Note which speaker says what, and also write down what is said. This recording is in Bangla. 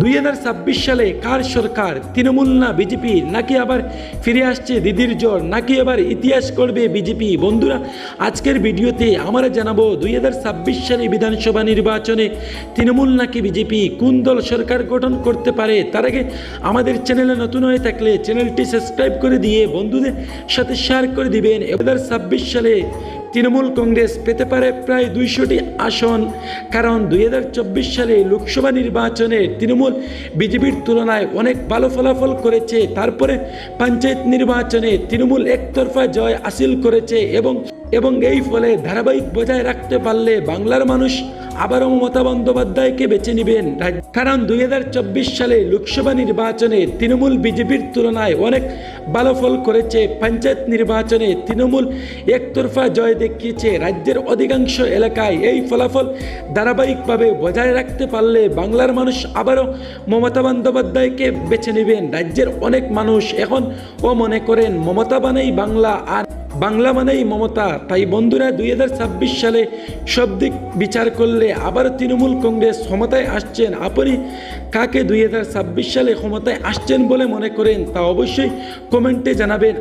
Speaker 1: দুই হাজার ছাব্বিশ সালে কার সরকার তৃণমূল না বিজেপি? নাকি আবার ফিরে আসছে দিদির জ্বর? নাকি আবার ইতিহাস করবে বিজেপি? বন্ধুরা, আজকের ভিডিওতে আমরা জানাব দুই হাজার ছাব্বিশ সালে বিধানসভা নির্বাচনে তৃণমূল নাকি বিজেপি? কোন দল সরকার গঠন করতে পারে? তার আগে আমাদের চ্যানেলে নতুন হয়ে থাকলে চ্যানেলটি সাবস্ক্রাইব করে দিয়ে বন্ধুদের সাথে শেয়ার করে দিবেন। দু হাজার ছাব্বিশ সালে তৃণমূল কংগ্রেস পেতে পারে প্রায় দুইশোটি আসন, কারণ দুই হাজার চব্বিশ সালে লোকসভা নির্বাচনে তৃণমূল বিজেপির তুলনায় অনেক ভালো ফলাফল করেছে। তারপরে পঞ্চায়েত নির্বাচনে তৃণমূল একতরফা জয় হাসিল করেছে এবং এবং এই ফলে ধারাবাহিক বজায় রাখতে পারলে বাংলার মানুষ আবারও মমতা বন্দ্যোপাধ্যায়কে বেছে নেবেন। কারণ দুই হাজার চব্বিশ সালে লোকসভা নির্বাচনে তৃণমূল বিজেপির তুলনায় অনেক ভালো ফল করেছে। পঞ্চায়েত নির্বাচনে তৃণমূল একতরফা জয় দেখিয়েছে রাজ্যের অধিকাংশ এলাকায়। এই ফলাফল ধারাবাহিকভাবে বজায় রাখতে পারলে বাংলার মানুষ আবারও মমতা বন্দ্যোপাধ্যায়কে বেছে নেবেন। রাজ্যের অনেক মানুষ এখন ও মনে করেন, মমতা বানেই বাংলা আর বাংলা মানেই মমতা। তাই বন্ধুরা, দুই হাজার ছাব্বিশ সালে সব দিক বিচার করলে আবার তৃণমূল কংগ্রেস ক্ষমতায় আসছেন। আপনি কাকে দুই হাজার ছাব্বিশ সালে ক্ষমতায় আসছেন বলে মনে করেন তা অবশ্যই কমেন্টে জানাবেন।